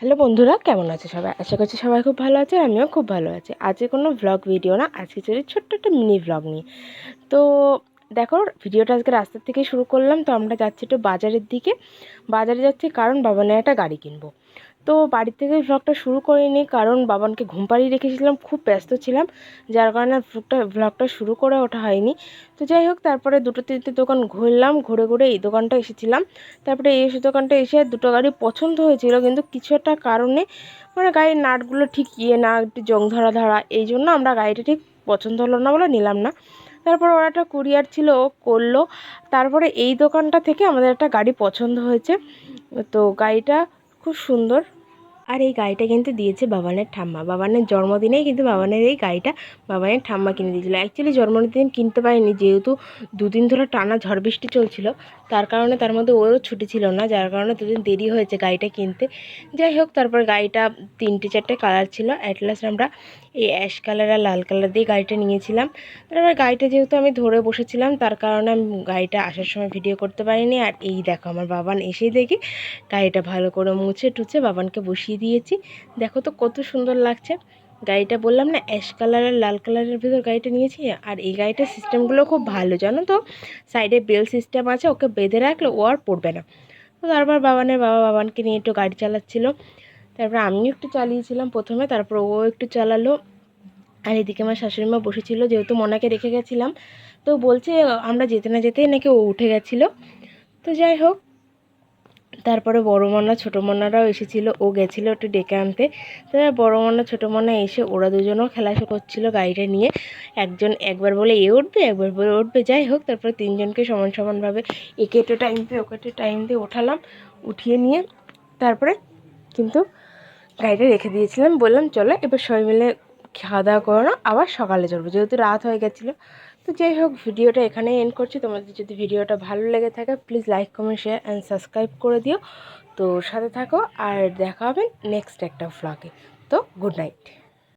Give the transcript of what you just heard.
Hello বন্ধুরা, কেমন আছে সবাই? আশা করছি সবাই খুব ভালো আছে, আমিও খুব ভালো আছি। আজকে কোনো ভ্লগ ভিডিও না, আজকে চলি ছোট্ট একটা মিনি ভ্লগ নিয়ে। তো দেখো ভিডিওটা আজকে রাস্তার থেকে শুরু করলাম, তো আমরা যাচ্ছি একটু বাজারের দিকে। বাজারে যাচ্ছি কারণ বাবা নিয়ে একটা গাড়ি কিনবো। তো বাড়ি থেকে ভ্লগটা শুরু করিনি, কারণ বাবানকে ঘুম পাড়িয়ে রেখেছিলাম, খুব ব্যস্ত ছিলাম, যার কারণে ভ্লগটা ভ্লগটা শুরু করে ওঠা হয়নি। তো যাই হোক, তারপরে দুটো তিনটে দোকান ঘুরলাম, ঘুরে ঘুরে এই দোকানটা এসেছিলাম। তারপরে এই দোকানটা এসে দুটো গাড়ি পছন্দ হয়েছিল, কিন্তু কিছু একটা কারণে মানে গাড়ির নাটগুলো ঠিক ইয়ে না, একটু জং ধরা ধরা, এই জন্য আমরা গাড়িটা ঠিক পছন্দ হলো না বলে নিলাম না। তারপর ওরা একটা কুরিয়ার ছিল, ও করল। তারপরে এই দোকানটা থেকে আমাদের একটা গাড়ি পছন্দ হয়েছে। তো গাড়িটা খুব সুন্দর আর এই গাড়িটা কিন্তু দিয়েছে বাবানের ঠাম্মা। বাবানের জন্মদিনেই কিন্তু বাবানের এই গাড়িটা বাবানের ঠাম্মা কিনে দিয়েছিল। অ্যাকচুয়ালি জন্মদিন কিনতে পারিনি, যেহেতু দুদিন ধরে টানা ঝড় বৃষ্টি চলছিল। তার কারণে তার মধ্যে ওরও ছুটি ছিল না, যার কারণে দুদিন দেরি হয়েছে গাড়িটা কিনতে। যাই হোক, তারপর গাড়িটা তিনটে চারটে কালার ছিল। অ্যাট লাস্ট আমরা এই অ্যাশ কালার আর লাল কালার দিয়ে গাড়িটা নিয়েছিলাম। তারপর গাড়িটা যেহেতু আমি ধরে বসেছিলাম, তার কারণে আমি গাড়িটা আসার সময় ভিডিও করতে পারিনি। আর এই দেখো, আমার বাবান এসেই দেখি গাড়িটা ভালো করে মুছে টুছে বাবানকে বসিয়ে দিয়েছি। দেখো তো কত সুন্দর লাগছে। গাড়িটা বললাম না অ্যাশ কালার আর লাল কালারের ভিতর গাড়িটা নিয়েছি। আর এই গাড়িটার সিস্টেমগুলো খুব ভালো, জানো তো? সাইডে বেল সিস্টেম আছে, ওকে বেঁধে রাখলে ও আর পড়বে না। তো তারপর বাবানের বাবা বাবানকে নিয়ে একটু গাড়ি চালাচ্ছিলো। তারপর আমিও একটু চালিয়েছিলাম প্রথমে, তারপর ও একটু চালালো। আর এদিকে আমার শাশুড়ি মা বসেছিল, যেহেতু মনাকে রেখে গেছিলাম। তো বলছে, আমরা যেতে না যেতেই নাকি ও উঠে গেছিল। তো যাই হোক তারপরে বড় মনা ছোটো মনারাও এসেছিল, ও গেছিল একটু ডেকে আনতে। তারপরে বড় মনা ছোটো মনা এসে ওরা দুজনেও খেলা করছিল গাড়িটা নিয়ে। একজন একবার বলে, এ উঠবে? একবার বলে, উঠবে। যাই হোক, তারপরে তিনজনকে সমান সমানভাবে একে একটু টাইম দিয়ে, ওকে একটু টাইম দিয়ে ওঠালাম, উঠিয়ে নিয়ে তারপরে কিন্তু গাড়িটা রেখে দিয়েছিলাম। বললাম, চলো, এবার সবাই মিলে খাওয়া দাওয়া করো আবার সকালে চলবো যেহেতু রাত হয়ে গেছিল তো যাই হোক, ভিডিওটা এখানে এন্ড করছি। তোমাদের যদি ভিডিওটা ভালো লেগে থাকে please like comment share and subscribe করে দিও। তো সাথে থাকো, আর দেখা হবে নেক্সট একটা ফ্লগে তো গুড নাইট